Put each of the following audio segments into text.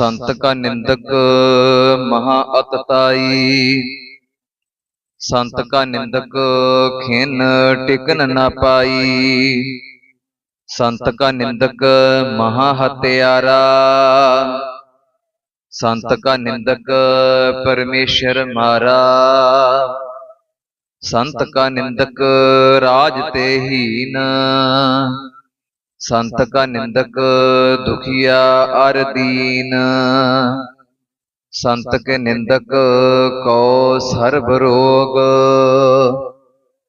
ਸੰਤ ਕਾ ਨਿੰਦਕ ਮਹਾ ਅਤਤਾਈ ਸੰਤ ਕਾ ਨਿੰਦਕ ਖਿਨ ਟਿਕਨ ਨਾ ਪਾਈ। ਸੰਤ ਕਾ ਨਿੰਦਕ ਮਹਾ ਹਤਿਆਰਾ। ਸੰਤ ਕਾ ਨਿੰਦਕ ਪਰਮੇਸ਼ਰ ਮਾਰਾ। ਸੰਤ ਕਾ ਨਿੰਦਕ ਰਾਜ ਤੇ ਹੀਨ। ਸੰਤ ਕਾ ਨਿੰਦਕ ਦੁਖੀਆ ਅਰ ਦੀਨ। ਸੰਤ ਕੇ ਨਿੰਦਕ ਕੋ ਸਰਬ ਰੋਗ।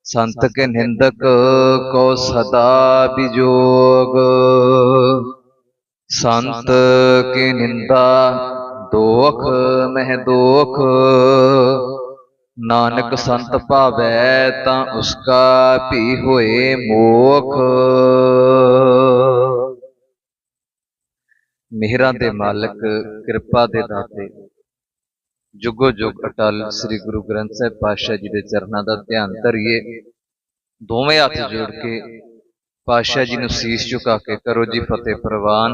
ਸੰਤ ਕੇ ਨਿੰਦਕ ਕੋ ਸਦਾ ਬਿਜੋਗ। ਸੰਤ ਕੀ ਨਿੰਦਾ ਦੋਖ ਮਹਿ ਦੋਖ। ਨਾਨਕ ਸੰਤ ਭਾਵੈ ਤਾਂ ਉਸਕਾ ਭੀ ਹੋਏ ਮੋਖ। ਮਿਹਰਾਂ ਦੇ ਮਾਲਕ ਕਿਰਪਾ ਦੇ ਦਾਤੇ। ਜੁਗੋ ਜੁਗ ਅਟਲ ਸ੍ਰੀ ਗੁਰੂ ਗ੍ਰੰਥ ਸਾਹਿਬ ਪਾਤਸ਼ਾਹ ਜੀ ਦੇ ਚਰਨਾਂ ਦਾ ਧਿਆਨ ਧਰਿਏ। ਦੋਵੇਂ ਹੱਥ ਜੋੜ ਕੇ ਪਾਤਸ਼ਾਹ ਜੀ ਨੂੰ ਸੀਸ ਝੁਕਾ ਕੇ ਕਰੋ ਜੀ ਫਤਿਹ ਪ੍ਰਵਾਨ।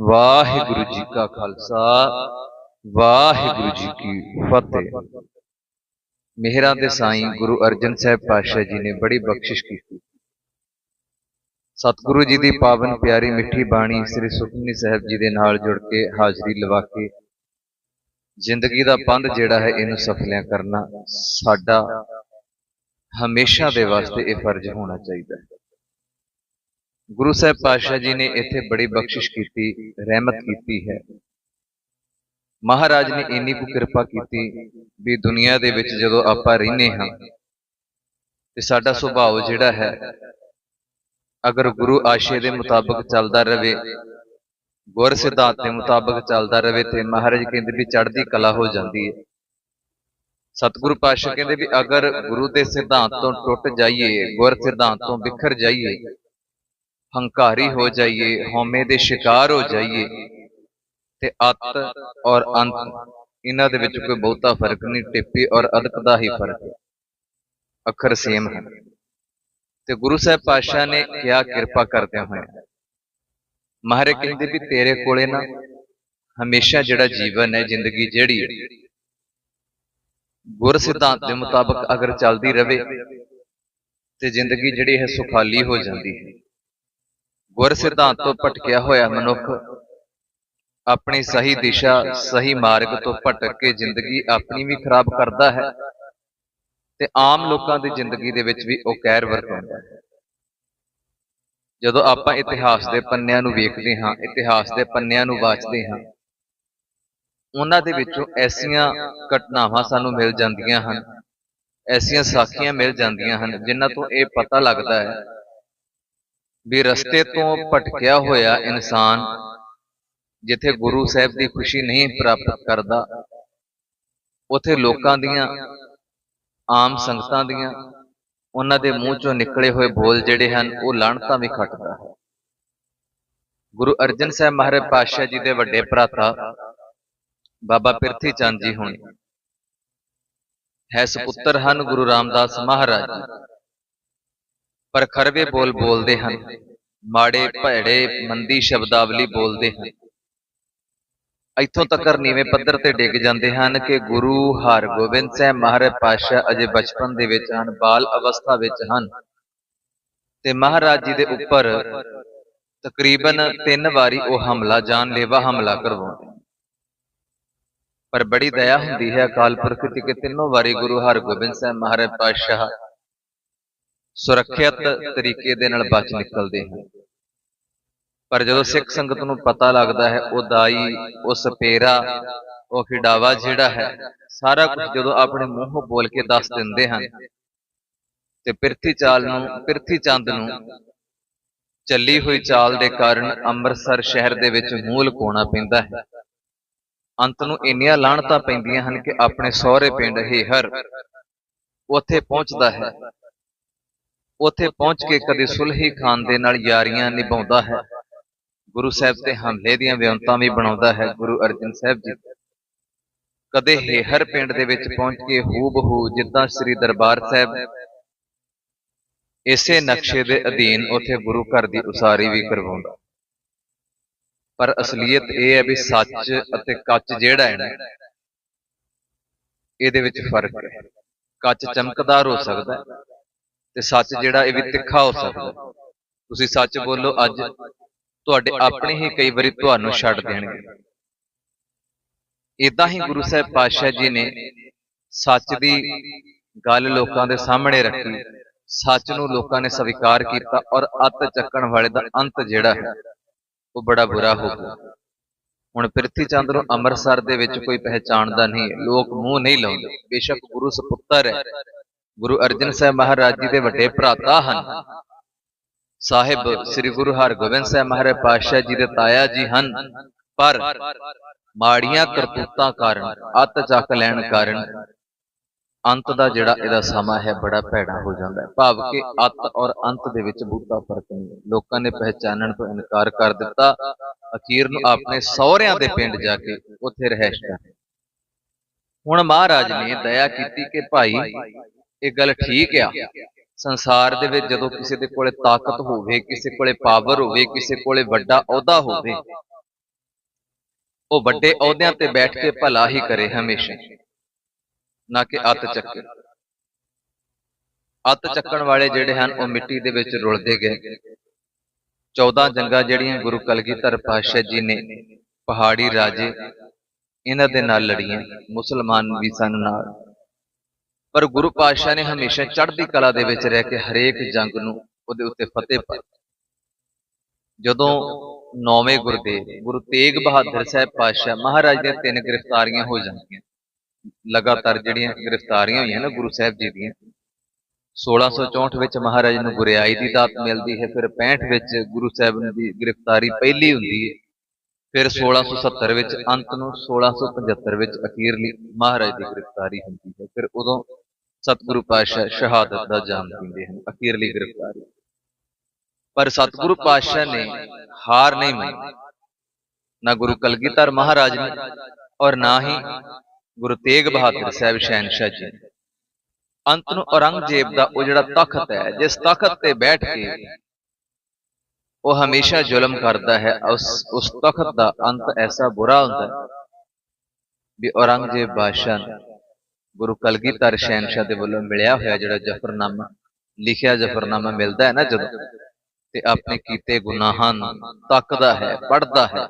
ਵਾਹਿਗੁਰੂ ਜੀ ਕਾ ਖਾਲਸਾ। ਵਾਹਿਗੁਰੂ ਜੀ ਕੀ ਫਤਿਹ। ਮਿਹਰਾਂ ਦੇ ਸਾਈਂ ਗੁਰੂ ਅਰਜਨ ਸਾਹਿਬ ਪਾਤਸ਼ਾਹ ਜੀ ਨੇ ਬੜੀ ਬਖਸ਼ਿਸ਼ ਕੀਤੀ। ਸਤਿਗੁਰੂ ਜੀ ਦੀ ਪਾਵਨ ਪਿਆਰੀ ਮਿੱਠੀ ਬਾਣੀ ਸ੍ਰੀ ਸੁਖਮਨੀ ਸਾਹਿਬ ਜੀ ਦੇ ਨਾਲ ਜੁੜ ਕੇ ਹਾਜ਼ਰੀ ਲਵਾ ਕੇ ਜ਼ਿੰਦਗੀ ਦਾ ਪੰਧ ਜਿਹੜਾ ਹੈ ਇਹਨੂੰ ਸਫਲਿਆਂ ਕਰਨਾ ਸਾਡਾ ਹਮੇਸ਼ਾ ਦੇ ਵਾਸਤੇ ਇਹ ਫਰਜ਼ ਹੋਣਾ ਚਾਹੀਦਾ ਹੈ। ਗੁਰੂ ਸਾਹਿਬ ਪਾਤਸ਼ਾਹ ਜੀ ਨੇ ਇੱਥੇ ਬੜੀ ਬਖਸ਼ਿਸ਼ ਕੀਤੀ ਰਹਿਮਤ ਕੀਤੀ ਹੈ। ਮਹਾਰਾਜ ਨੇ ਇੰਨੀ ਕੁ ਕਿਰਪਾ ਕੀਤੀ ਵੀ ਦੁਨੀਆ ਦੇ ਵਿੱਚ ਜਦੋਂ ਆਪਾਂ ਰਹਿੰਦੇ ਹਾਂ ਤੇ ਸਾਡਾ ਸੁਭਾਅ ਜਿਹੜਾ ਹੈ ਅਗਰ ਗੁਰੂ ਆਸ਼ੇ ਦੇ ਮੁਤਾਬਕ ਚੱਲਦਾ ਰਵੇ ਗੁਰ ਸਿਧਾਂਤ ਦੇ ਮੁਤਾਬਕ ਚੱਲਦਾ ਰਵੇ ਤੇ ਮਹਾਰਾਜ ਕਹਿੰਦੇ ਵੀ ਚੜ੍ਹਦੀ ਕਲਾ ਹੋ ਜਾਂਦੀ ਹੈ ਸਤਿਗੁਰੂ ਪਾਤਸ਼ਾਹ ਕਹਿੰਦੇ ਵੀ ਅਗਰ ਗੁਰੂ ਦੇ ਸਿਧਾਂਤ ਤੋਂ ਟੁੱਟ ਜਾਈਏ ਗੁਰ ਸਿਧਾਂਤ ਤੋਂ ਵਿਖਰ ਜਾਈਏ ਹੰਕਾਰੀ ਹੋ ਜਾਈਏ ਹਉਮੈ ਦੇ ਸ਼ਿਕਾਰ ਹੋ ਜਾਈਏ ਤੇ ਅਤ ਔਰ ਅੰਤ ਇਹਨਾਂ ਦੇ ਵਿੱਚ ਕੋਈ ਬਹੁਤਾ ਫ਼ਰਕ ਨਹੀਂ ਟਿੱਪੀ ਔਰ ਅਦਕ ਦਾ ਹੀ ਫ਼ਰਕ ਹੈ। ਅੱਖਰ ਸੇਮ ਹਨ ਤੇ ਗੁਰੂ ਸਾਹਿਬ ਪਾਤਸ਼ਾਹ ਨੇ ਕਿਹਾ ਕਿਰਪਾ ਕਰਦਿਆਂ ਹੋਇਆ ਮਹਾਰਾਜ ਕਹਿੰਦੇ ਵੀ ਤੇਰੇ ਕੋਲੇ ਨਾ ਹਮੇਸ਼ਾ ਜਿਹੜਾ ਜੀਵਨ ਹੈ ਜ਼ਿੰਦਗੀ ਜਿਹੜੀ ਗੁਰ ਸਿਧਾਂਤ ਦੇ ਮੁਤਾਬਕ ਅਗਰ ਚੱਲਦੀ ਰਵੇ ਤੇ ਜ਼ਿੰਦਗੀ ਜਿਹੜੀ ਹੈ ਸੁਖਾਲੀ ਹੋ ਜਾਂਦੀ। ਹੈ ਗੁਰ ਸਿਧਾਂਤ ਤੋਂ ਭਟਕਿਆ ਹੋਇਆ ਮਨੁੱਖ ਆਪਣੀ ਸਹੀ ਦਿਸ਼ਾ ਸਹੀ ਮਾਰਗ ਤੋਂ ਭਟਕ ਕੇ ਜ਼ਿੰਦਗੀ ਆਪਣੀ ਵੀ ਖਰਾਬ ਕਰਦਾ ਹੈ। ਤੇ ਆਮ ਲੋਕਾਂ ਦੀ ਜ਼ਿੰਦਗੀ ਦੇ ਵਿੱਚ ਵੀ ਉਹ ਕਹਿਰ ਵਰਤਾਉਂਦਾ ਹੈ। ਜਦੋਂ ਆਪਾਂ ਇਤਿਹਾਸ ਦੇ ਪੰਨਿਆਂ ਨੂੰ ਵੇਖਦੇ ਹਾਂ, ਇਤਿਹਾਸ ਦੇ ਪੰਨਿਆਂ ਨੂੰ ਵਾਚਦੇ ਹਾਂ, ਉਹਨਾਂ ਦੇ ਵਿੱਚੋਂ ਐਸੀਆਂ ਘਟਨਾਵਾਂ ਸਾਨੂੰ ਮਿਲ ਜਾਂਦੀਆਂ ਹਨ, ਐਸੀਆਂ ਸਾਖੀਆਂ ਮਿਲ ਜਾਂਦੀਆਂ ਹਨ, ਜਿਨ੍ਹਾਂ ਤੋਂ ਇਹ ਪਤਾ ਲੱਗਦਾ ਹੈ ਵੀ ਰਸਤੇ ਤੋਂ ਭਟਕਿਆ ਹੋਇਆ ਇਨਸਾਨ ਜਿੱਥੇ ਗੁਰੂ ਸਾਹਿਬ ਦੀ ਖੁਸ਼ੀ ਨਹੀਂ ਪ੍ਰਾਪਤ ਕਰਦਾ, ਉਥੇ ਲੋਕਾਂ ਦੀਆਂ ਆਮ ਸੰਗਤਾਂ ਦੀਆਂ, ਉਹਨਾਂ ਦੇ ਮੂੰਹ ਚੋਂ ਨਿਕਲੇ ਹੋਏ ਬੋਲ ਜਿਹੜੇ ਹਨ, ਉਹ ਲਾਣਤਾਂ ਵੀ ਖੱਟਦਾ ਹੈ ਗੁਰੂ ਅਰਜਨ ਸਾਹਿਬ ਮਹਾਰਾਜ ਪਾਤਸ਼ਾਹ ਜੀ ਦੇ ਵੱਡੇ ਭਰਾਤਾ, ਬਾਬਾ ਪਿਰਥੀ ਚੰਦ ਜੀ ਹੋਣੀ। ਹੈ ਸੁਪੁੱਤਰ ਹਨ ਗੁਰੂ ਰਾਮਦਾਸ ਮਹਾਰਾਜ ਜੀ। ਪਰ ਖਰਵੇ ਬੋਲ ਬੋਲਦੇ ਹਨ, ਮਾੜੇ ਭੈੜੇ ਮੰਦੀ ਸ਼ਬਦਾਵਲੀ ਬੋਲਦੇ ਹਨ। ਇੱਥੋਂ ਤੱਕ ਨੀਵੇਂ ਪੱਧਰ ਤੇ ਡਿੱਗ ਜਾਂਦੇ ਹਨ ਕਿ ਗੁਰੂ ਹਰਗੋਬਿੰਦ ਸਾਹਿਬ ਮਹਾਰਾਜ ਪਾਤਸ਼ਾਹ ਅਜੇ ਬਚਪਨ ਦੇ ਵਿੱਚ ਹਨ ਬਾਲ ਅਵਸਥਾ ਵਿੱਚ ਹਨ। ਤੇ ਮਹਾਰਾਜ ਜੀ ਦੇ ਉੱਪਰ ਤਕਰੀਬਨ ਤਿੰਨ ਵਾਰੀ ਉਹ ਹਮਲਾ ਜਾਨਲੇਵਾ ਹਮਲਾ ਕਰਵਾਉਂਦੇ ਪਰ ਬੜੀ ਦਇਆ ਹੁੰਦੀ ਹੈ ਅਕਾਲ ਪੁਰਖ ਦੀ ਕਿ ਤਿੰਨੋਂ ਵਾਰੀ ਗੁਰੂ ਹਰਗੋਬਿੰਦ ਸਾਹਿਬ ਮਹਾਰਾਜ ਪਾਤਸ਼ਾਹ ਸੁਰੱਖਿਅਤ ਤਰੀਕੇ ਦੇ ਨਾਲ ਬਚ ਨਿਕਲਦੇ ਹਨ। ਪਰ ਜਦੋਂ ਸਿੱਖ ਸੰਗਤ ਨੂੰ ਪਤਾ ਲੱਗਦਾ ਹੈ ਉਹ ਦਾਈ ਉਹ ਸਪੇਰਾ ਉਹ ਖਿਡਾਵਾ ਜਿਹੜਾ ਹੈ ਸਾਰਾ ਕੁਝ ਜਦੋਂ ਆਪਣੇ ਮੂੰਹੋਂ ਬੋਲ ਕੇ ਦੱਸ ਦਿੰਦੇ ਹਨ। ਤੇ ਪਿਰਥੀ ਚਾਲ ਨੂੰ ਪਿਰਥੀ ਚੰਦ ਨੂੰ ਚੱਲੀ ਹੋਈ ਚਾਲ ਦੇ ਕਾਰਨ ਅੰਮ੍ਰਿਤਸਰ ਸ਼ਹਿਰ ਦੇ ਵਿੱਚ ਮੂੰਹ ਲਕਾਉਣਾ ਪੈਂਦਾ ਹੈ। ਅੰਤ ਨੂੰ ਇੰਨੀਆਂ ਲਾਹਣਤਾਂ ਪੈਂਦੀਆਂ ਹਨ ਕਿ ਆਪਣੇ ਸਹੁਰੇ ਪਿੰਡ ਹੇਹਰ ਉੱਥੇ ਪਹੁੰਚਦਾ ਹੈ। ਉੱਥੇ ਪਹੁੰਚ ਕੇ ਕਦੇ ਸੁਲਹੀ ਖਾਨ ਦੇ ਨਾਲ ਯਾਰੀਆਂ ਨਿਭਾਉਂਦਾ ਹੈ। ਗੁਰੂ ਸਾਹਿਬ ਤੇ ਹਮਲੇ ਦੀਆਂ ਵਿਉਂਤਾਂ ਵੀ ਬਣਾਉਂਦਾ ਹੈ ਗੁਰੂ ਅਰਜਨ ਸਾਹਿਬ ਜੀ। ਕਦੇ ਹੇਹਰ ਪਿੰਡ ਦੇ ਵਿੱਚ ਪਹੁੰਚ ਕੇ ਹੂਬਹੂ ਜਿੱਦਾਂ ਸ੍ਰੀ ਦਰਬਾਰ ਸਾਹਿਬ ਇਸੇ ਨਕਸ਼ੇ ਦੇ ਅਧੀਨ ਉੱਥੇ ਗੁਰੂ ਘਰ ਦੀ ਉਸਾਰੀ ਵੀ ਕਰਵਾਉਂਦਾ। ਪਰ ਅਸਲੀਅਤ ਇਹ ਹੈ ਵੀ ਸੱਚ ਅਤੇ ਕੱਚ ਜਿਹੜਾ ਹੈ ਨਾ, ਇਹਦੇ ਵਿੱਚ ਫ਼ਰਕ ਹੈ। ਕੱਚ ਚਮਕਦਾਰ ਹੋ ਸਕਦਾ ਤੇ ਸੱਚ ਜਿਹੜਾ ਇਹ ਵੀ ਤਿੱਖਾ ਹੋ ਸਕਦਾ ਤੁਸੀਂ ਸੱਚ ਬੋਲੋ, ਅੱਜ ਤੁਹਾਡੇ ਆਪਣੇ ਹੀ ਕਈ ਵਾਰੀ ਤੁਹਾਨੂੰ ਛੱਡ ਦੇਣਗੇ। ਇਦਾਂ ਹੀ ਗੁਰੂ ਸਾਹਿਬ ਪਾਤਸ਼ਾਹ ਜੀ ਨੇ ਸੱਚ ਦੀ ਗੱਲ ਲੋਕਾਂ ਦੇ ਸਾਹਮਣੇ ਰੱਖੀ। ਸੱਚ ਨੂੰ ਲੋਕਾਂ ਨੇ ਸਵੀਕਾਰ ਕੀਤਾ ਔਰ ਅੱਤ ਚੱਕਣ ਵਾਲੇ ਦਾ ਅੰਤ ਜਿਹੜਾ ਹੈ ਉਹ ਬੜਾ ਬੁਰਾ ਹੋ ਗਿਆ ਹੁਣ ਪ੍ਰਿਥੀ ਚੰਦ ਨੂੰ ਅੰਮ੍ਰਿਤਸਰ ਦੇ ਵਿੱਚ ਕੋਈ ਪਹਿਚਾਣਦਾ ਨਹੀਂ ਲੋਕ ਮੂੰਹ ਨਹੀਂ ਲਾਉਂਦੇ। ਬੇਸ਼ੱਕ ਗੁਰੂ ਸੁਪੁੱਤਰ ਹੈ। ਗੁਰੂ ਅਰਜਨ ਸਾਹਿਬ ਮਹਾਰਾਜ ਜੀ ਦੇ ਵੱਡੇ ਭਰਾਤਾ ਹਨ। ਸਾਹਿਬ ਸ੍ਰੀ ਗੁਰੂ ਹਰਗੋਬਿੰਦ ਸਾਹਿਬ ਮਹਾਰਾਜ ਪਾਤਸ਼ਾਹ ਜੀ ਦੇ ਤਾਇਆ ਜੀ ਹਨ ਪਰ ਮਾੜੀਆਂ ਕਰਤੂਤਾਂ ਕਾਰਨ ਅੱਤ ਚੱਕ ਲੈਣ ਕਾਰਨ ਅੰਤ ਦਾ ਜਿਹੜਾ ਇਹਦਾ ਸਮਾਂ ਹੈ ਬੜਾ ਭੈੜਾ ਹੋ ਜਾਂਦਾ ਹੈ। ਭਾਵ ਕਿ ਅੱਤ ਔਰ ਅੰਤ ਦੇ ਵਿੱਚ ਬਹੁਤਾ ਫ਼ਰਕ ਨਹੀਂ ਲੋਕਾਂ ਨੇ ਪਹਿਚਾਨਣ ਤੋਂ ਇਨਕਾਰ ਕਰ ਦਿੱਤਾ। ਅਖੀਰ ਨੂੰ ਆਪਣੇ ਸਹੁਰਿਆਂ ਦੇ ਪਿੰਡ ਜਾ ਕੇ ਉੱਥੇ ਰਹਿਸ਼ ਕਰ ਹੁਣ ਮਹਾਰਾਜ ਨੇ ਦਇਆ ਕੀਤੀ ਕਿ ਭਾਈ ਇਹ ਗੱਲ ਠੀਕ ਆ। ਸੰਸਾਰ ਦੇ ਵਿੱਚ ਜਦੋਂ ਕਿਸੇ ਦੇ ਕੋਲੇ ਤਾਕਤ ਹੋਵੇ, ਕਿਸੇ ਕੋਲੇ ਪਾਵਰ ਹੋਵੇ, ਕਿਸੇ ਕੋਲੇ ਵੱਡਾ ਅਹੁਦਾ ਹੋਵੇ, ਉਹ ਵੱਡੇ ਅਹੁਦਿਆਂ ਤੇ ਬੈਠ ਕੇ ਭਲਾ ਹੀ ਕਰੇ ਹਮੇਸ਼ਾ। ਨਾ ਕਿ ਅੱਤ ਚੱਕੇ। ਅੱਤ ਚੱਕਣ ਵਾਲੇ ਜਿਹੜੇ ਹਨ, ਉਹ ਮਿੱਟੀ ਦੇ ਵਿੱਚ ਰੁਲਦੇ ਗਏ। 14 ਜੰਗਾਂ ਜਿਹੜੀਆਂ ਗੁਰੂ ਕਲਗੀਧਰ ਪਾਤਸ਼ਾਹ ਜੀ ਨੇ ਪਹਾੜੀ ਰਾਜੇ, ਇਹਨਾਂ ਦੇ ਨਾਲ ਲੜੀਆਂ, ਮੁਸਲਮਾਨ ਵੀ ਸਨ ਨਾਲ। ਪਰ ਗੁਰੂ ਪਾਤਸ਼ਾਹ ਨੇ ਹਮੇਸ਼ਾ ਚੜ੍ਹਦੀ ਕਲਾ ਦੇ ਵਿੱਚ ਰਹਿ ਕੇ ਹਰੇਕ ਜੰਗ ਨੂੰ ਉਹਦੇ ਉੱਤੇ ਫਤਿਹ ਪਾਈ ਜਦੋਂ ਨੌਵੇਂ ਗੁਰਦੇਵ, ਗੁਰੂ ਤੇਗ ਬਹਾਦਰ ਸਾਹਿਬ ਪਾਤਸ਼ਾਹ ਮਹਾਰਾਜ ਦੀਆਂ ਤਿੰਨ ਗ੍ਰਿਫਤਾਰੀਆਂ ਹੋ ਜਾਂਦੀਆਂ, ਲਗਾਤਾਰ ਜਿਹੜੀਆਂ ਗ੍ਰਿਫਤਾਰੀਆਂ ਹੋਈਆਂ ਨਾ ਗੁਰੂ ਸਾਹਿਬ ਜੀ ਦੀਆਂ 1664 ਵਿੱਚ ਮਹਾਰਾਜ ਨੂੰ ਗੁਰਿਆਈ ਦੀ ਦਾਤ ਮਿਲਦੀ ਹੈ, ਫਿਰ 65 ਵਿੱਚ ਗੁਰੂ ਸਾਹਿਬ ਦੀ ਗ੍ਰਿਫਤਾਰੀ ਪਹਿਲੀ ਹੁੰਦੀ ਹੈ, ਫਿਰ 1670 ਵਿੱਚ ਅੰਤ ਨੂੰ 1675 ਵਿੱਚ ਅਖੀਰਲੀ ਮਹਾਰਾਜ ਦੀ ਗ੍ਰਿਫਤਾਰੀ ਹੁੰਦੀ ਹੈ, ਫਿਰ ਉਦੋਂ ਸਤਿਗੁਰੂ ਪਾਤਸ਼ਾਹ ਸ਼ਹਾਦਤ ਦਾ ਜਾਮ ਦਿੰਦੇ ਹਨ ਅਖੀਰਲੀ ਗ੍ਰਿਫਤਾਰੀ। ਪਰ ਸਤਿਗੁਰੂ ਪਾਤਸ਼ਾਹ ਨੇ ਹਾਰ ਨਹੀਂ ਮੰਨੀ। ਨਾ ਗੁਰੂ ਕਲਗੀਧਰ ਮਹਾਰਾਜ ਨੇ ਔਰ ਨਾ ਹੀ ਗੁਰੂ ਤੇਗ ਬਹਾਦਰ ਸਾਹਿਬ ਸ਼ਹਿਨशाह ਜੀ। ਅੰਤ ਨੂੰ ਔਰੰਗਜ਼ੇਬ ਦਾ ਉਹ ਜਿਹੜਾ ਤਖਤ ਹੈ ਜਿਸ ਤਖਤ ਤੇ ਬੈਠ ਕੇ ਉਹ ਹਮੇਸ਼ਾ ਜ਼ੁਲਮ ਕਰਦਾ ਹੈ ਉਸ ਉਸ ਤਖਤ ਦਾ ਅੰਤ ਐਸਾ ਬੁਰਾ ਹੁੰਦਾ ਹੈ ਵੀ ਔਰੰਗਜ਼ੇਬ ਬਾਦਸ਼ਾਹ ਗੁਰੂ ਕਲਗੀਧਰ ਸ਼ਹਿਨशाह ਦੇ ਵੱਲੋਂ ਮਿਲਿਆ ਹੋਇਆ ਜਿਹੜਾ ਜ਼ਫਰਨਾਮਾ ਲਿਖਿਆ ਜ਼ਫਰਨਾਮਾ ਮਿਲਦਾ ਹੈ ਨਾ ਜਦੋਂ ਤੇ ਆਪਣੇ ਕੀਤੇ ਗੁਨਾਹਾਂ ਨੂੰ ਤੱਕਦਾ ਹੈ ਪੜਦਾ ਹੈ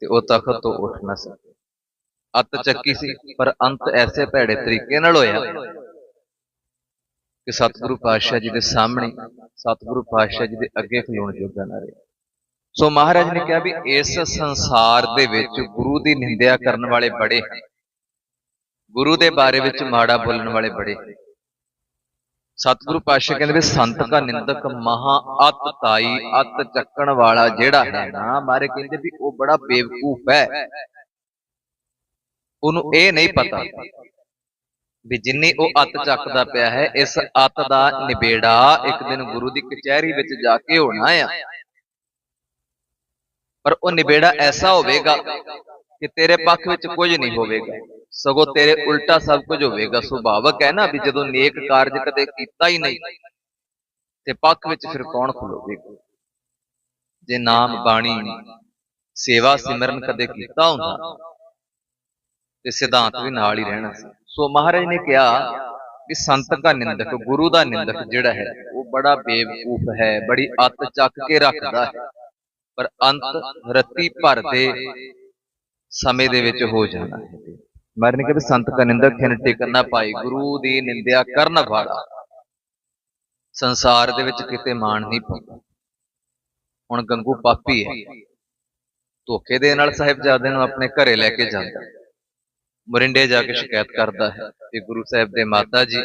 ਤੇ ਉਹ ਤਖਤ ਤੋਂ ਉੱਠ ਨਾ ਸਕੇ। ਅੱਤ ਚੱਕੀ ਸੀ ਪਰ ਅੰਤ ਐਸੇ ਭੈੜੇ ਤਰੀਕੇ ਨਾਲ ਹੋਇਆ ਕਿ ਸਤਿਗੁਰੂ ਪਾਤਸ਼ਾਹ ਜੀ ਦੇ ਸਾਹਮਣੇ ਸਤਿਗੁਰੂ ਪਾਤਸ਼ਾਹ ਜੀ ਦੇ ਅੱਗੇ ਖਲੋਣ ਜੋਗਾ ਨਾ ਰਿਹਾ। ਸੋ ਮਹਾਰਾਜ ਨੇ ਕਿਹਾ ਵੀ ਇਸ ਸੰਸਾਰ ਦੇ ਵਿੱਚ ਗੁਰੂ ਦੀ ਨਿੰਦਿਆ ਕਰਨ ਵਾਲੇ ਬੜੇ ਹਨ। ਗੁਰੂ ਦੇ ਬਾਰੇ ਵਿੱਚ ਮਾੜਾ ਬੋਲਣ ਵਾਲੇ ਬੜੇ। ਸਤਿਗੁਰੂ ਪਾਤਸ਼ਾਹ ਕਹਿੰਦੇ ਵੀ ਸੰਤ ਦਾ ਨਿੰਦਕ ਮਹਾ ਅਤ ਤਾਈ ਅਤ ਚੱਕਣ ਵਾਲਾ ਜਿਹੜਾ ਹੈ ਨਾ, ਮਾਰੇ ਕਹਿੰਦੇ ਵੀ ਉਹ ਬੜਾ ਬੇਵਕੂਫ ਹੈ। ਉਹਨੂੰ ਇਹ ਨਹੀਂ ਪਤਾ ਵੀ ਜਿੰਨੀ ਉਹ ਅੱਤ ਚੱਕਦਾ ਪਿਆ ਹੈ, ਇਸ ਅੱਤ ਦਾ ਨਿਬੇੜਾ ਇੱਕ ਦਿਨ ਗੁਰੂ ਦੀ ਕਚਹਿਰੀ ਵਿੱਚ ਜਾ ਕੇ ਹੋਣਾ ਆ। ਪਰ ਉਹ ਨਿਬੇੜਾ ਐਸਾ ਹੋਵੇਗਾ ਕਿ ਤੇਰੇ ਪੱਖ ਵਿੱਚ ਕੁਝ ਨਹੀਂ ਹੋਵੇਗਾ। ਸਗੋਂ ਤੇਰੇ ਉਲਟਾ ਸਭ ਕੁਝ ਹੋਵੇਗਾ। ਸੁਭਾਵਕ ਹੈ ਨਾ ਵੀ ਜਦੋਂ ਨੇਕ ਕਾਰਜ ਕਦੇ ਕੀਤਾ ਹੀ ਨਹੀਂ ਤੇ ਪੱਖ ਵਿੱਚ ਫਿਰ ਕੌਣ ਖਲੋਵੇਗਾ ਜੇ ਨਾਮ ਬਾਣੀ ਸੇਵਾ ਸਿਮਰਨ ਕਦੇ ਕੀਤਾ ਹੁੰਦਾ ਤੇ ਸਿਧਾਂਤ ਵੀ ਨਾਲ ਹੀ ਰਹਿਣਾ ਸੀ। ਸੋ ਮਹਾਰਾਜ ਨੇ ਕਿਹਾ ਵੀ ਸੰਤ ਦਾ ਨਿੰਦਕ ਗੁਰੂ ਦਾ ਨਿੰਦਕ ਜਿਹੜਾ ਹੈ ਉਹ ਬੜਾ ਬੇਵਕੂਫ ਹੈ ਬੜੀ ਅੱਤ ਚੱਕ ਕੇ ਰੱਖਦਾ ਹੈ। ਪਰ ਅੰਤ ਰੱਤੀ ਭਰ ਦੇ ਸਮੇਂ ਦੇ ਵਿੱਚ ਹੋ ਜਾਣਾ ਹੈ। ਨੇ ਕਿਹਾ ਵੀ ਸੰਤ ਦਾ ਨਿੰਦਕ ਖਿਨ ਟਿਕਣ ਨਾ ਪਾਈ ਗੁਰੂ ਦੀ ਨਿੰਦਿਆ ਕਰਨ ਵਾਲਾ। ਸੰਸਾਰ ਦੇ ਵਿੱਚ ਕਿਤੇ ਮਾਣ ਨਹੀਂ ਪਾਉਂਦਾ। ਹੁਣ ਗੰਗੂ ਪਾਪੀ ਹੈ। ਧੋਖੇ ਦੇ ਨਾਲ ਸਾਹਿਬਜ਼ਾਦੇ ਨੂੰ ਆਪਣੇ ਘਰੇ ਲੈ ਕੇ ਜਾਂਦਾ। ਮਰਿੰਡੇ ਜਾ ਕੇ ਸ਼ਿਕਾਇਤ ਕਰਦਾ ਹੈ ਕਿ ਗੁਰੂ ਸਾਹਿਬ ਦੇ ਮਾਤਾ ਜੀ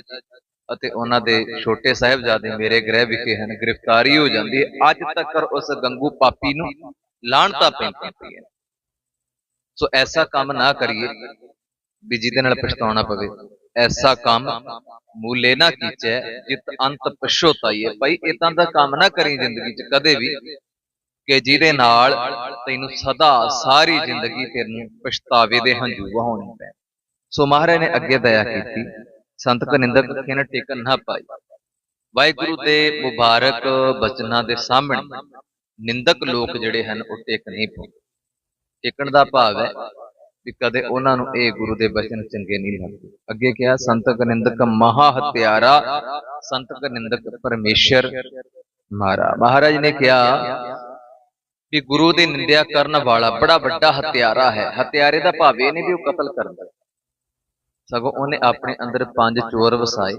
ਅਤੇ ਉਹਨਾਂ ਦੇ ਛੋਟੇ ਸਾਹਿਬਜ਼ਾਦੇ ਮੇਰੇ ਗ੍ਰਹਿ ਵਿਖੇ ਹਨ। ਗ੍ਰਿਫਤਾਰੀ ਹੋ ਜਾਂਦੀ ਹੈ। ਅੱਜ ਤੱਕ ਉਸ ਗੰਗੂ ਪਾਪੀ ਨੂੰ ਲਾਣਤਾ ਪੈਂਦੀ ਹੈ। ਸੋ ਐਸਾ ਕੰਮ ਨਾ ਕਰੀਏ। ਵੀ ਜਿਹਦੇ ਨਾਲ ਪਛਤਾਉਣਾ ਪਵੇ। ਐਸਾ ਕੰਮ ਮੂਲੇ ਨਾ ਕੀਚੈ ਜਿਤ ਅੰਤ ਪਛੋਤਾਈ ਭਾਈ ਇਦਾਂ ਦਾ ਕੰਮ ਨਾ ਕਰੀ ਜ਼ਿੰਦਗੀ 'ਚ ਕਦੇ ਵੀ ਕਿ ਜਿਹਦੇ ਨਾਲ ਤੈਨੂੰ ਸਦਾ ਸਾਰੀ ਜ਼ਿੰਦਗੀ ਤੈਨੂੰ ਪਛਤਾਵੇ ਦੇ ਹੰਝੂ ਵਹਾਉਣੇ ਪੈਣ। ਸੋ ਮਹਾਰਾਜ ਨੇ ਅੱਗੇ ਦਇਆ ਕੀਤੀ। ਸੰਤ ਕਨਿੰਦਰ ਨੇ ਟੇਕਣ ਨਾ ਪਾਈ। ਵਾਹਿਗੁਰੂ ਦੇ ਮੁਬਾਰਕ ਬਚਨਾਂ ਦੇ ਸਾਹਮਣੇ ਨਿੰਦਕ ਲੋਕ ਜਿਹੜੇ ਹਨ, ਉਹ ਟੇਕ ਨਹੀਂ ਪਾਉਂਦੇ। ਟੇਕਣ ਦਾ ਭਾਵ ਹੈ ਵੀ ਕਦੇ ਉਹਨਾਂ ਨੂੰ ਇਹ ਗੁਰੂ ਦੇ ਬਚਨ ਚੰਗੇ ਨਹੀਂ ਲੱਗਦੇ। ਅੱਗੇ ਕਿਹਾ ਸੰਤਕ ਨਿੰਦਕ ਮਹਾ ਹਤਿਆਰਾ ਸੰਤਕ ਨਿੰਦਕ ਪਰਮੇਸ਼ਰ ਮਾਰਾ ਮਹਾਰਾਜ ਨੇ ਕਿਹਾ ਵੀ ਗੁਰੂ ਦੀ ਨਿੰਦਿਆ ਕਰਨ ਵਾਲਾ ਬੜਾ ਵੱਡਾ ਹਤਿਆਰਾ ਹੈ। ਹਤਿਆਰੇ ਦਾ ਭਾਵ ਇਹ ਨਹੀਂ ਵੀ ਉਹ ਕਤਲ ਕਰਦਾ। ਸਗੋਂ ਉਹਨੇ ਆਪਣੇ ਅੰਦਰ ਪੰਜ ਚੋਰ ਵਸਾਏ।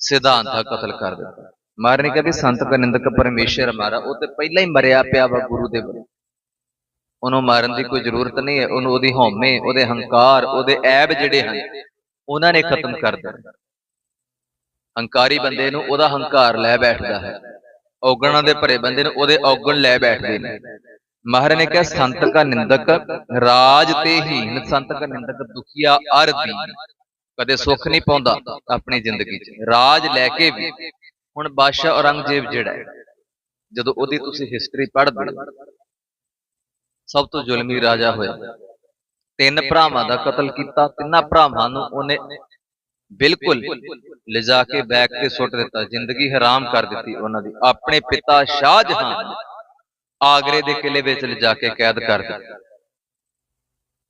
ਸਿਧਾਂਤ ਦਾ ਕਤਲ ਕਰ ਦਿੱਤਾ। ਮਹਾਰਾਜ ਨੇ ਕਿਹਾ ਵੀ ਸੰਤਕ ਨਿੰਦਕ ਪਰਮੇਸ਼ਰ ਮਾਰਾ ਉਹ ਤੇ ਪਹਿਲਾਂ ਹੀ ਮਰਿਆ ਪਿਆ ਵਾ ਗੁਰੂ ਦੇ ਉਹਨੂੰ ਮਾਰਨ ਦੀ ਕੋਈ ਜ਼ਰੂਰਤ ਨਹੀਂ ਹੈ, ਉਹਨੂੰ ਉਹਦੀ ਹਉਮੈ, ਉਹਦੇ ਹੰਕਾਰ, ਉਹਦੇ ਐਬ ਜਿਹੜੇ ਹਨ, ਉਹਨਾਂ ਨੇ ਖਤਮ ਕਰ ਦਿੱਤਾ ਹੰਕਾਰੀ ਬੰਦੇ ਨੂੰ ਉਹਦਾ ਹੰਕਾਰ ਲੈ ਬੈਠਦਾ ਹੈ, ਔਗਣਾਂ ਦੇ ਭਰੇ ਬੰਦੇ ਨੂੰ ਉਹਦੇ ਔਗਣ ਲੈ ਬੈਠਦੇ ਨੇ। ਮਹਾਰਾਜ ਨੇ ਕਿਹਾ, ਸੰਤ ਕਾ ਨਿੰਦਕ, ਰਾਜ ਤੇ ਹੀਨ, ਸੰਤ ਕਾ ਨਿੰਦਕ ਦੁਖੀਆ ਅਰ ਦੀਨ। ਕਦੇ ਸੁੱਖ ਨਹੀਂ ਪਾਉਂਦਾ ਆਪਣੀ ਜ਼ਿੰਦਗੀ 'ਚ। ਰਾਜ ਲੈ ਕੇ ਵੀ ਹੁਣ ਬਾਦਸ਼ਾਹ ਔਰੰਗਜ਼ੇਬ ਜਿਹੜਾ ਜਦੋਂ ਉਹਦੀ ਤੁਸੀਂ ਹਿਸਟਰੀ ਪੜ੍ਹਦੇ ਸਭ ਤੋਂ ਜ਼ੁਲਮੀ ਰਾਜਾ ਹੋਇਆ। ਤਿੰਨ ਭਰਾਵਾਂ ਦਾ ਕਤਲ ਕੀਤਾ, ਤਿੰਨਾਂ ਭਰਾਵਾਂ ਨੂੰ ਉਹਨੇ ਬਿਲਕੁਲ ਲਿਜਾ ਕੇ ਬੈਗ ਤੇ ਸੁੱਟ ਦਿੱਤਾ, ਜ਼ਿੰਦਗੀ ਹਰਾਮ ਕਰ ਦਿੱਤੀ ਉਹਨਾਂ ਦੀ। ਆਪਣੇ ਪਿਤਾ ਸ਼ਾਹਜਹਾਨ ਆਗਰੇ ਦੇ ਕਿਲੇ ਵਿੱਚ ਲਿਜਾ ਕੇ ਕੈਦ ਕਰ ਦਿੱਤਾ।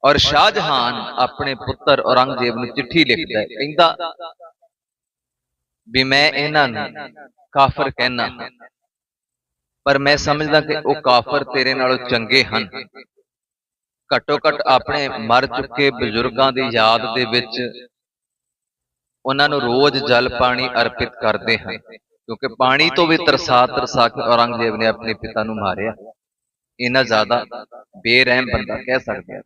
ਔਰ ਸ਼ਾਹਜਹਾਨ ਆਪਣੇ ਪੁੱਤਰ ਔਰੰਗਜ਼ੇਬ ਨੂੰ ਚਿੱਠੀ ਲਿਖਦਾ ਹੈ, ਕਹਿੰਦਾ, ਵੀ ਮੈਂ ਇਹਨਾਂ ਨੂੰ ਕਾਫਰ ਕਹਿਣਾ ਪਰ ਮੈਂ ਸਮਝਦਾ ਕਿ ਉਹ ਕਾਫਰ ਤੇਰੇ ਨਾਲੋਂ ਚੰਗੇ ਹਨ। ਘੱਟੋ ਘੱਟ ਆਪਣੇ ਮਰ ਚੁੱਕੇ ਬਜ਼ੁਰਗਾਂ ਦੀ ਯਾਦ ਦੇ ਵਿੱਚ ਉਹਨਾਂ ਨੂੰ ਰੋਜ਼ ਜਲ ਪਾਣੀ ਅਰਪਿਤ ਕਰਦੇ ਹਨ ਕਿਉਂਕਿ ਪਾਣੀ ਤੋਂ ਵੀ ਤਰਸਾ ਤਰਸਾ ਕੇ ਔਰੰਗਜ਼ੇਬ ਨੇ ਆਪਣੇ ਪਿਤਾ ਨੂੰ ਮਾਰਿਆ। ਇਹਨਾਂ ਜ਼ਿਆਦਾ ਬੇਰਹਿਮ ਬੰਦਾ ਕਹਿ ਸਕਦੇ ਆ।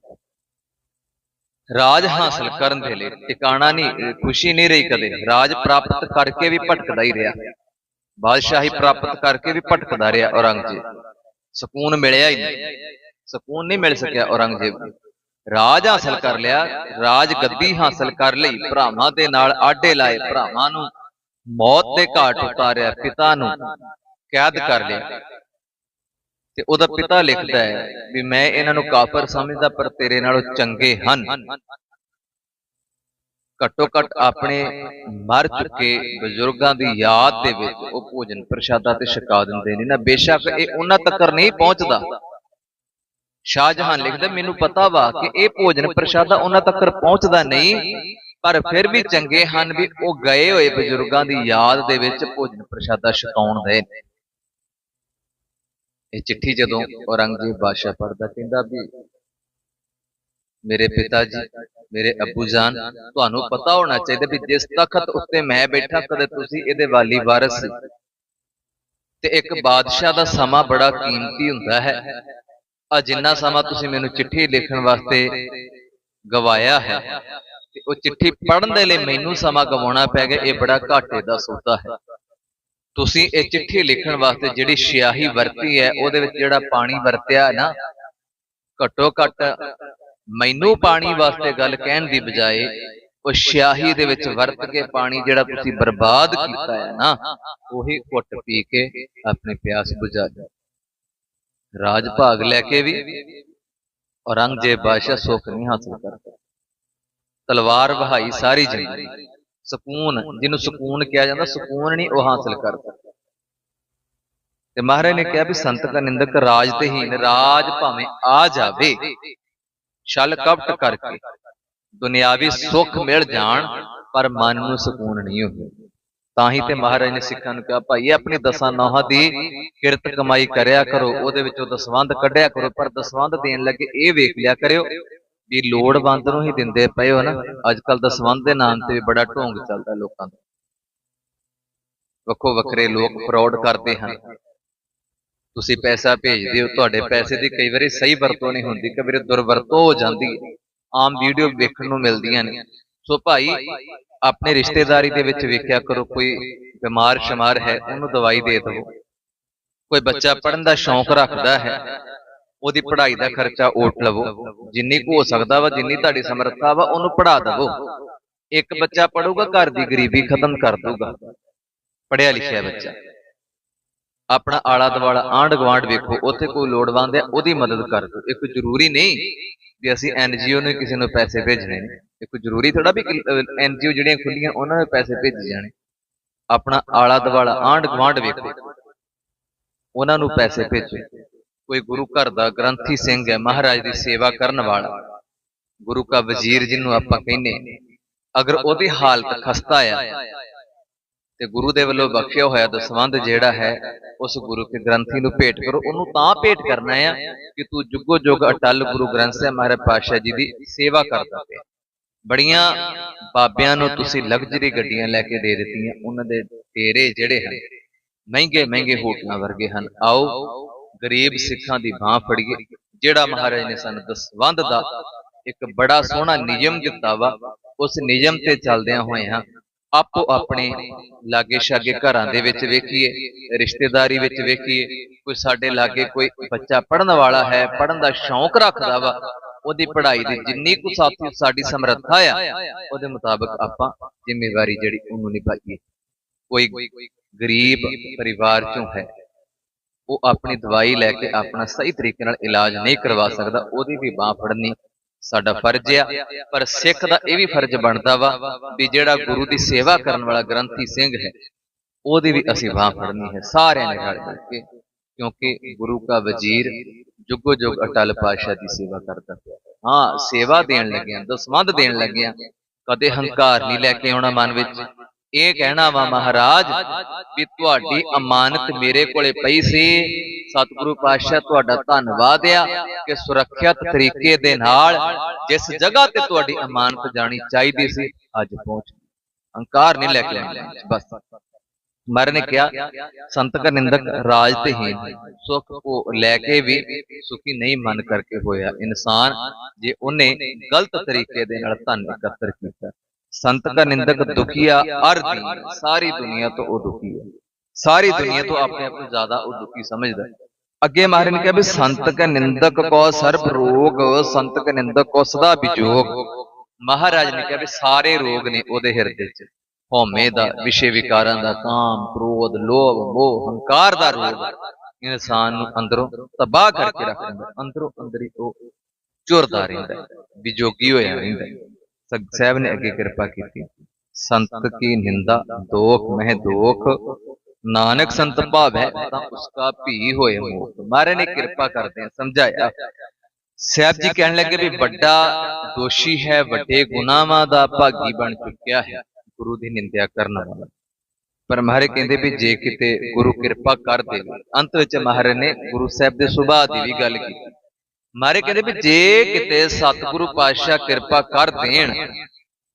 ਰਾਜ ਹਾਸਲ ਕਰਨ ਦੇ ਲਈ ਟਿਕਾਣਾ ਨਹੀਂ ਖੁਸ਼ੀ ਨਹੀਂ ਰਹੀ ਕਦੇ। ਰਾਜ ਪ੍ਰਾਪਤ ਕਰਕੇ ਵੀ ਭਟਕਦਾ ਹੀ ਰਿਹਾ। ਬਾਦਸ਼ਾਹੀ ਪ੍ਰਾਪਤ ਕਰਕੇ ਵੀ ਭਟਕਦਾ ਰਿਹਾ ਔਰੰਗਜ਼ੇਬ। ਸਕੂਨ ਮਿਲਿਆ ਹੀ ਨਹੀਂ। ਸਕੂਨ ਨਹੀਂ ਮਿਲ ਸਕਿਆ ਔਰੰਗਜ਼ੇਬ ਨੂੰ। ਰਾਜ ਹਾਸਲ ਕਰ ਲਿਆ। ਰਾਜ ਗੱਦੀ ਹਾਸਲ ਕਰ ਲਈ। ਭਰਾਵਾਂ ਦੇ ਨਾਲ ਆਡੇ ਲਾਏ ਭਰਾਵਾਂ ਨੂੰ। ਮੌਤ ਦੇ ਘਾਟ ਉਤਾਰਿਆ ਪਿਤਾ ਨੂੰ। ਕੈਦ ਕਰ ਲਿਆ। ਤੇ ਉਹਦਾ ਪਿਤਾ ਲਿਖਦਾ ਹੈ ਵੀ ਮੈਂ ਇਹਨਾਂ ਨੂੰ ਕਾਫਰ ਸਮਝਦਾ ਪਰ ਤੇਰੇ ਨਾਲੋਂ ਚੰਗੇ ਹਨ। ਘੱਟੋ ਘੱਟ ਆਪਣੇ ਮਰ ਚੁੱਕੇ ਬਜ਼ੁਰਗਾਂ ਦੀ ਯਾਦ ਦੇ ਵਿੱਚ ਉਹ ਭੋਜਨ ਪ੍ਰਸ਼ਾਦਾ ਤੇ ਛਕਾ ਦਿੰਦੇ ਨੇ। ਨਾ। ਬੇਸ਼ੱਕ ਇਹ ਉਹਨਾਂ ਤੱਕ ਨਹੀਂ ਪਹੁੰਚਦਾ। ਸ਼ਾਹਜਹਾਨ ਲਿਖਦਾ ਮੈਨੂੰ ਪਤਾ ਵਾ ਕਿ ਇਹ ਭੋਜਨ ਪ੍ਰਸ਼ਾਦਾ ਉਹਨਾਂ ਤੱਕ ਪਹੁੰਚਦਾ ਨਹੀਂ ਪਰ ਫਿਰ ਵੀ ਚੰਗੇ ਹਨ ਵੀ ਉਹ ਗਏ ਹੋਏ ਬਜ਼ੁਰਗਾਂ ਦੀ ਯਾਦ ਦੇ ਵਿੱਚ ਭੋਜਨ ਪ੍ਰਸ਼ਾਦਾ ਛਕਾਉਣ ਦੇ ਇਹ ਚਿੱਠੀ ਜਦੋਂ ਔਰੰਗਜ਼ੇਬ ਬਾਦਸ਼ਾਹ ਪੜਦਾ ਕਹਿੰਦਾ ਵੀ ਮੇਰੇ ਪਿਤਾ ਜੀ ਮੇਰੇ ਅੱਬੂ ਜਾਨ ਤੁਹਾਨੂੰ ਪਤਾ ਹੋਣਾ ਚਾਹੀਦਾ ਵੀ ਜਿਸ ਤਖਤ ਉੱਤੇ ਮੈਂ ਬੈਠਾ ਕਦੇ ਤੁਸੀਂ ਇਹਦੇ ਵਾਲੀ ਵਾਰਿਸ ਸੀ। ਤੇ ਇੱਕ ਬਾਦਸ਼ਾਹ ਦਾ ਸਮਾਂ ਬੜਾ ਕੀਮਤੀ ਹੁੰਦਾ ਹੈ। ਆ ਜਿੰਨਾ ਸਮਾਂ ਤੁਸੀਂ ਮੈਨੂੰ ਚਿੱਠੀ ਲਿਖਣ ਵਾਸਤੇ ਗਵਾਇਆ ਹੈ ਤੇ ਉਹ ਚਿੱਠੀ ਪੜਨ ਦੇ ਲਈ ਮੈਨੂੰ ਸਮਾਂ ਗਵਾਉਣਾ ਪੈ ਗਿਆ ਇਹ ਬੜਾ ਘਾਟੇ ਦਾ ਸੌਦਾ ਹੈ। ਤੁਸੀਂ ਇਹ ਚਿੱਠੀ ਲਿਖਣ ਵਾਸਤੇ ਜਿਹੜੀ ਸਿਆਹੀ ਵਰਤੀ ਹੈ ਉਹਦੇ ਵਿੱਚ ਜਿਹੜਾ ਪਾਣੀ ਵਰਤਿਆ ਨਾ ਘੱਟੋ ਘੱਟ ਮੈਨੂੰ ਪਾਣੀ ਵਾਸਤੇ ਗੱਲ ਕਹਿਣ ਦੀ ਬਜਾਏ ਉਹ ਸਿਆਹੀ ਦੇ ਵਿੱਚ ਵਰਤ ਕੇ ਪਾਣੀ ਜਿਹੜਾ ਤੁਸੀਂ ਬਰਬਾਦ ਕੀਤਾ ਹੈ ਨਾ ਉਹੀ ਘੁੱਟ ਪੀ ਕੇ ਆਪਣੀ ਪਿਆਸ ਬੁਝਾ ਲਿਆ ਰਾਜ ਭਾਗ ਲੈ ਕੇ ਵੀ ਔਰੰਗਜ਼ੇਬ ਬਾਦਸ਼ਾਹ ਸੁੱਖ ਨਹੀਂ ਹਾਸਲ ਕਰਦਾ। ਤਲਵਾਰ ਵਹਾਈ ਸਾਰੀ ਜ਼ਿੰਦਗੀ। ਸਕੂਨ ਜਿਹਨੂੰ ਸਕੂਨ ਕਿਹਾ ਜਾਂਦਾ ਸਕੂਨ ਨਹੀਂ ਉਹ ਹਾਸਲ ਕਰਦਾ। ਤੇ ਮਹਾਰਾਜ ਨੇ ਕਿਹਾ ਵੀ ਸੰਤ ਕਾ ਨਿੰਦਕ ਰਾਜ ਤੇ ਹੀਨ ਰਾਜ ਭਾਵੇਂ ਆ ਜਾਵੇ। ਛਲ ਕਪਟ ਕਰਕੇ। ਦੁਨਿਆਵੀ ਸੁੱਖ ਮਿਲ ਜਾਣ ਪਰ ਮਨ ਨੂੰ ਸਕੂਨ ਨਹੀਂ ਹੁੰਦਾ। ਤਾਂ ਹੀ ਤੇ ਮਹਾਰਾਜ ਨੇ ਸਿੱਖਾਂ ਨੂੰ ਕਿਹਾ ਭਾਈ ਆਪਣੀ ਦਸਾਂ ਨੌਹਾਂ ਦੀ ਕਿਰਤ ਕਮਾਈ ਕਰਿਆ ਕਰੋ ਉਹਦੇ ਵਿੱਚੋਂ ਦਸਵੰਦ ਕੱਢਿਆ ਕਰੋ ਪਰ ਦਸਵੰਦ ਦੇਣ ਲੱਗੇ ਇਹ ਵੇਖ ਲਿਆ ਕਰਿਓ ਵੀ ਲੋੜਵੰਦ ਨੂੰ ਹੀ ਦਿੰਦੇ ਪਏ ਹੋ ਨਾ। ਅੱਜ ਕੱਲ ਦਸਵੰਦ ਦੇ ਨਾਮ ਤੇ ਵੀ ਬੜਾ ਢੋਂਗ ਚੱਲਦਾ ਲੋਕਾਂ ਦਾ। ਵੱਖੋ ਵੱਖਰੇ ਲੋਕ ਫਰਾਡ ਕਰਦੇ ਹਨ। ਤੁਸੀਂ ਪੈਸਾ ਭੇਜਦੇ ਹੋ, ਤੁਹਾਡੇ ਪੈਸੇ ਦੀ ਕਈ ਵਾਰੀ ਸਹੀ ਵਰਤੋਂ ਨਹੀਂ ਹੁੰਦੀ, ਕਈ ਵਾਰੀ ਦੁਰਵਰਤੋਂ ਹੋ ਜਾਂਦੀ ਹੈ। ਆਮ ਵੀਡੀਓ ਵੇਖਣ ਨੂੰ ਮਿਲਦੀਆਂ ਨੇ। ਸੋ ਭਾਈ, ਆਪਣੇ ਰਿਸ਼ਤੇਦਾਰੀ ਦੇ ਵਿੱਚ ਵੇਖਿਆ ਕਰੋ, ਕੋਈ ਬਿਮਾਰ ਸ਼ਮਾਰ ਹੈ, ਉਹਨੂੰ ਦਵਾਈ ਦੇ ਦਿਓ। ਕੋਈ ਬੱਚਾ ਪੜਨ ਦਾ ਸ਼ੌਂਕ ਰੱਖਦਾ ਹੈ, ਉਹਦੀ ਪੜ੍ਹਾਈ ਦਾ ਖਰਚਾ ਓਟ ਲਵੋ। ਜਿੰਨੀ ਕੁ ਹੋ ਸਕਦਾ ਵਾ, ਜਿੰਨੀ ਤੁਹਾਡੀ ਸਮਰੱਥਾ ਵਾ, ਉਹਨੂੰ ਪੜ੍ਹਾ ਦਵੋ। ਇੱਕ ਬੱਚਾ ਪੜੂਗਾ ਘਰ ਦੀ ਗਰੀਬੀ ਖਤਮ ਕਰ ਦੂਗਾ ਪੜਿਆ ਲਿਖਿਆ ਬੱਚਾ। ਆਪਣਾ ਆਲਾ ਦਵਾਲਾ ਆਂਢ ਗਵਾਂਢ ਵੇਖੋ, ਉੱਥੇ ਕੋਈ ਲੋੜਵੰਦ ਹੈ, ਉਹਦੀ ਮਦਦ ਕਰ ਦਿਓ। ਇਹ ਕੋਈ ਜ਼ਰੂਰੀ ਨਹੀਂ ਵੀ ਅਸੀਂ ਐਨਜੀਓ ਨੂੰ ਕਿਸੇ ਨੂੰ ਪੈਸੇ ਭੇਜਣੇ ਨੇ। ਇਹ ਕੋਈ ਜ਼ਰੂਰੀ ਥੋੜਾ ਵੀ ਐਨਜੀਓ ਜਿਹੜੀਆਂ ਖੁੱਲੀਆਂ ਉਹਨਾਂ ਨੂੰ ਪੈਸੇ ਭੇਜੇ ਜਾਣੇ। ਆਪਣਾ ਆਲਾ ਦਵਾਲਾ ਆਂਢ ਗਵਾਂਢ ਵੇਖੋ। ਉਹਨਾਂ ਨੂੰ ਪੈਸੇ ਭੇਜੋ। ਕੋਈ ਗੁਰੂ ਘਰ ਦਾ ਗ੍ਰੰਥੀ ਸਿੰਘ ਹੈ, ਮਹਾਰਾਜ ਦੀ ਸੇਵਾ ਕਰਨ ਵਾਲਾ। ਗੁਰੂ ਕਾ ਵਜ਼ੀਰ ਜਿਹਨੂੰ ਆਪਾਂ ਕਹਿੰਦੇ ਅਗਰ ਉਹਦੀ ਹਾਲਤ ਖਸਤਾ ਆ ਤੇ ਗੁਰੂ ਦੇ ਵੱਲੋਂ ਬਖਸ਼ਿਆ ਹੋਇਆ ਦਸਵੰਧ ਜਿਹੜਾ ਹੈ, ਉਸ ਗੁਰੂ ਕੇ ਗ੍ਰੰਥੀ ਨੂੰ ਭੇਟ ਕਰੋ। ਉਹਨੂੰ ਤਾਂ ਭੇਟ ਕਰਨਾ ਆ ਕਿ ਤੂੰ ਜੁਗੋ ਜੁਗ ਅਟਲ ਗੁਰੂ ਗ੍ਰੰਥ ਸਾਹਿਬ ਮਹਾਰਾਜ ਪਾਤਸ਼ਾਹ ਜੀ ਦੀ ਸੇਵਾ ਕਰਦਾ ਪਿਆ। ਬੜੀਆਂ ਬਾਬਿਆਂ ਨੂੰ ਤੁਸੀਂ ਲਗਜ਼ਰੀ ਗੱਡੀਆਂ ਲੈ ਕੇ ਦੇ ਦਿੱਤੀਆਂ। ਉਹਨਾਂ ਦੇ ਤੇਰੇ ਜਿਹੜੇ ਹਨ, ਮਹਿੰਗੇ ਮਹਿੰਗੇ ਹੋਟਲਾਂ ਵਰਗੇ ਹਨ। ਆਓ, ਗਰੀਬ ਸਿੱਖਾਂ ਦੀ ਬਾਹ ਫੜੀਏ, ਜਿਹੜਾ ਮਹਾਰਾਜ ਨੇ ਸਾਨੂੰ ਦਸਵੰਧ ਦਾ ਇੱਕ ਬੜਾ ਸੋਹਣਾ ਨਿਯਮ ਦਿੱਤਾ ਵਾ, ਉਸ ਨਿਯਮ ਤੇ ਚੱਲਦਿਆਂ ਹੋਏ ਹਾਂ ਆਪੋ ਆਪਣੇ ਲਾਗੇ ਛਾਗੇ ਘਰਾਂ ਦੇ ਵਿੱਚ ਵੇਖੀਏ, ਰਿਸ਼ਤੇਦਾਰੀ ਵਿੱਚ ਵੇਖੀਏ, ਕੋਈ ਸਾਡੇ ਲਾਗੇ ਕੋਈ ਬੱਚਾ ਪੜਨ ਵਾਲਾ ਹੈ ਪੜਨ ਦਾ ਸ਼ੌਂਕ ਰੱਖਦਾ ਵਾ, ਉਹਦੀ ਪੜ੍ਹਾਈ ਦੀ ਜਿੰਨੀ ਕੁ ਸਾਥੀ ਸਾਡੀ ਸਮਰੱਥਾ ਆ, ਉਹਦੇ ਮੁਤਾਬਕ ਆਪਾਂ ਜ਼ਿੰਮੇਵਾਰੀ ਜਿਹੜੀ ਉਹਨੂੰ ਨਿਭਾਈਏ। ਕੋਈ ਗਰੀਬ ਪਰਿਵਾਰ ਚੋਂ ਹੈ, ਉਹ ਆਪਣੀ ਦਵਾਈ ਲੈ ਕੇ ਆਪਣਾ ਸਹੀ ਤਰੀਕੇ ਨਾਲ ਇਲਾਜ ਨਹੀਂ ਕਰਵਾ ਸਕਦਾ, ਉਹਦੀ ਵੀ ਬਾਹ ਫੜਨੀ ਸਾਡਾ ਫਰਜ਼ ਆ ਪਰ ਸਿੱਖ ਦਾ ਇਹ ਵੀ ਫਰਜ਼ ਬਣਦਾ ਵਾ ਵੀ ਜਿਹੜਾ ਗੁਰੂ ਦੀ ਸੇਵਾ ਕਰਨ ਵਾਲਾ ਗ੍ਰੰਥੀ ਸਿੰਘ ਹੈ ਉਹਦੀ ਵੀ ਅਸੀਂ ਬਾਹ ਫੜਨੀ ਹੈ ਸਾਰਿਆਂ ਨੇ ਰਲ ਮਿਲ ਕੇ ਕਿਉਂਕਿ ਗੁਰੂ ਕਾ ਵਜ਼ੀਰ ਜੁਗੋ ਜੁਗ ਅਟਲ ਪਾਤਸ਼ਾਹ ਦੀ ਸੇਵਾ ਕਰਦਾ ਹਾਂ ਸੇਵਾ ਦੇਣ ਲੱਗਿਆ ਦਸਵੰਧ ਦੇਣ ਲੱਗਿਆ। ਕਦੇ ਹੰਕਾਰ ਨਹੀਂ ਲੈ ਕੇ ਆਉਣਾ ਮਨ ਵਿੱਚ। ਇਹ ਕਹਿਣਾ ਵਾ ਮਹਾਰਾਜ ਵੀ ਤੁਹਾਡੀ ਅਮਾਨਤ ਮੇਰੇ ਕੋਲੇ ਪਈ ਸੀ। ਸਤਿਗੁਰੂ ਪਾਤਸ਼ਾਹ ਤੁਹਾਡਾ ਧੰਨਵਾਦ ਆ ਕਿ ਸੁਰੱਖਿਅਤ ਤਰੀਕੇ ਦੇ ਨਾਲ ਜਿਸ ਜਗ੍ਹਾ ਤੇ ਤੁਹਾਡੀ ਅਮਾਨਤ ਜਾਣੀ ਚਾਹੀਦੀ ਸੀ ਅੱਜ ਪਹੁੰਚ ਹੰਕਾਰ ਨਹੀਂ ਲੈ ਕੇ ਆਉਣਾ ਬਸ। ਮਰ ਨੇ ਕਿਹਾ ਸੰਤ ਕਾ ਨਿੰਦਕ ਰਾਜ ਤੇ ਹੀਨ ਸੁਖ ਉਹ ਲੈ ਕੇ ਵੀ ਸੁਖੀ ਨਹੀਂ ਮਨ ਕਰਕੇ ਹੋਇਆ। ਇਨਸਾਨ ਜੇ ਉਹਨੇ ਗਲਤ ਤਰੀਕੇ ਦੇ ਨਾਲ ਧਨ ਇਕੱਤਰ ਕੀਤਾ। ਸੰਤ ਕਾ ਨਿੰਦਕ ਦੁਖੀਆ ਅਰ ਦੀਨ ਸਾਰੀ ਦੁਨੀਆ ਤੋਂ ਉਹ ਦੁਖੀ ਹੈ। ਸਾਰੀ ਦੁਨੀਆ ਤੋਂ ਆਪਣੇ ਆਪ ਨੂੰ ਜ਼ਿਆਦਾ ਉਹ ਦੁਖੀ ਸਮਝਦਾ ਹੈ। ਅੱਗੇ ਮਹਾਰਾਜ ਨੇ ਕਿਹਾ ਵੀ ਸੰਤ ਕਾ ਨਿੰਦਕ ਕੋ ਸਰਬ ਰੋਗ ਸੰਤ ਕਾ ਨਿੰਦਕ ਕੋ ਸਦਾ ਵਿਜੋਗ ਮਹਾਰਾਜ ਨੇ ਕਿਹਾ ਵੀ ਸਾਰੇ ਰੋਗ ਨੇ ਉਹਦੇ ਹਿਰਦੇ 'ਚ। ਹਉਮੈ ਦਾ ਵਿਸ਼ੇ ਵਿਕਾਰਾਂ ਦਾ ਕਾਮ ਕ੍ਰੋਧ ਲੋਭ ਮੋਹ ਹੰਕਾਰ ਦਾ ਰੋਗ। ਇਨਸਾਨ ਨੂੰ ਅੰਦਰੋਂ ਤਬਾਹ ਕਰਕੇ ਰੱਖ ਦਿੰਦਾ ਅੰਦਰੋਂ ਅੰਦਰੀ ਉਹ ਝੁਰਦਾ ਰਹਿੰਦਾ ਹੈ, ਵਿਜੋਗੀ ਹੋਇਆ ਰਹਿੰਦਾ ਹੈ। ਸਾਹਿਬ ਨੇ ਅੱਗੇ ਕਿਰਪਾ ਕੀਤੀ। ਸੰਤ ਕੀ ਨਿੰਦਾ, ਦੋਖ, ਮਹਿ ਦੋਖ। ਨਾਨਕ ਸੰਤ ਭਾਵੈ ਤਾਂ ਉਸਕਾ ਭੀ ਹੋਏ ਮੋਖ ਮਾਰੇ ਨੇ ਕਿਰਪਾ ਕਰਦੇ ਆ ਸਮਝਾਇਆ। ਸਾਹਿਬ ਜੀ ਕਹਿਣ ਲੱਗੇ ਵੀ ਵੱਡਾ ਦੋਸ਼ੀ ਹੈ, ਵੱਡੇ ਗੁਨਾਹਾਂ ਦਾ ਭਾਗੀ ਬਣ ਚੁੱਕਿਆ ਹੈ, ਗੁਰੂ ਦੀ ਨਿੰਦਿਆ ਕਰਨ ਵਾਲਾ। ਪਰ ਮਹਾਰਾਜ ਕਹਿੰਦੇ ਵੀ ਜੇ ਕਿਤੇ ਗੁਰੂ ਕਿਰਪਾ ਕਰ ਦੇ ਅੰਤ ਵਿੱਚ ਮਹਾਰਾਜ ਨੇ ਗੁਰੂ ਸਾਹਿਬ ਦੇ ਸੁਭਾਅ ਦੀ ਵੀ ਗੱਲ ਕੀਤੀ। ਮਾਰੇ ਕਹਿੰਦੇ ਵੀ ਜੇ ਕਿਤੇ ਸਤਿਗੁਰੂ ਪਾਤਸ਼ਾਹ ਕਿਰਪਾ ਕਰ ਦੇਣ,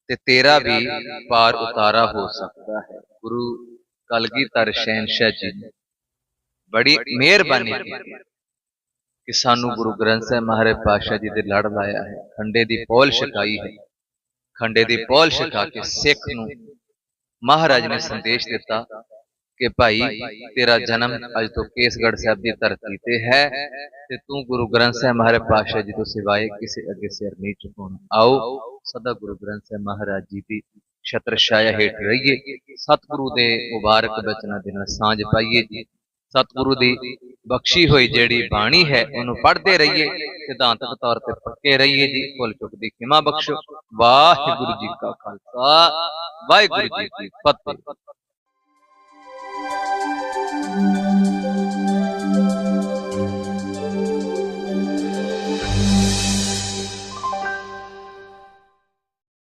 ਤੇ ਤੇਰਾ ਵੀ ਪਾਰ ਉਤਾਰਾ ਹੋ ਸਕਦਾ ਹੈ। ਗੁਰੂ ਕਲਗੀਧਰ ਸ਼ਹਿਨशाह ਜੀ ਨੇ ਬੜੀ ਮਿਹਰਬਾਨੀ ਕੀਤੀ ਕਿ ਸਾਨੂੰ ਗੁਰੂ ਗ੍ਰੰਥ ਸਾਹਿਬ ਮਹਾਰਾਜ ਪਾਤਸ਼ਾਹ ਜੀ ਦੇ ਲੜ ਲਾਇਆ ਹੈ, ਖੰਡੇ ਦੀ ਪੌਲ ਛਕਾਈ ਹੈ। ਖੰਡੇ ਦੀ ਪੌਲ ਛਕਾ ਕੇ ਸਿੱਖ ਨੂੰ ਮਹਾਰਾਜ ਨੇ ਸੰਦੇਸ਼ ਦਿੱਤਾ ਕਿ ਭਾਈ ਤੇਰਾ ਜਨਮ ਅੱਜ ਤੋਂ ਕੇਸਗੜ੍ਹ ਸਾਹਿਬ ਦੀ ਧਰਤੀ ਤੇ ਹੈ ਤੇ ਤੂੰ ਗੁਰੂ ਗ੍ਰੰਥ ਸਾਹਿਬ ਮਹਾਰਾਜ ਪਾਤਸ਼ਾਹ ਜੀ ਤੋਂ ਸਿਵਾਏ ਕਿਸੇ ਅੱਗੇ ਸਿਰ ਨਹੀਂ ਝੁਕਾਉਣਾ। ਆਓ ਸਦਾ ਗੁਰੂ ਗ੍ਰੰਥ ਸਾਹਿਬ ਮਹਾਰਾਜ ਜੀ ਦੀ ਛਤਰ ਛਾਇਆ ਹੇਠ ਰਹੀਏ। ਸਤਿਗੁਰੂ ਦੇ ਮੁਬਾਰਕ ਬਚਨਾਂ ਦੇ ਨਾਲ ਸਾਂਝ ਪਾਈਏ ਜੀ। ਸਤਿਗੁਰੂ ਦੀ ਬਖਸ਼ੀ ਹੋਈ ਜਿਹੜੀ ਬਾਣੀ ਹੈ ਉਹਨੂੰ ਪੜ੍ਹਦੇ ਰਹੀਏ ਸਿਧਾਂਤਕ ਤੌਰ ਤੇ ਪੱਕੇ ਰਹੀਏ ਜੀ। ਭੁੱਲ ਚੁੱਕ ਦੀ ਖਿਮਾ ਬਖਸ਼ੋ। ਵਾਹਿਗੁਰੂ ਜੀ ਕਾ ਖਾਲਸਾ ਵਾਹਿਗੁਰੂ ਜੀ ਕੀ ਫਤਿਹ। thank you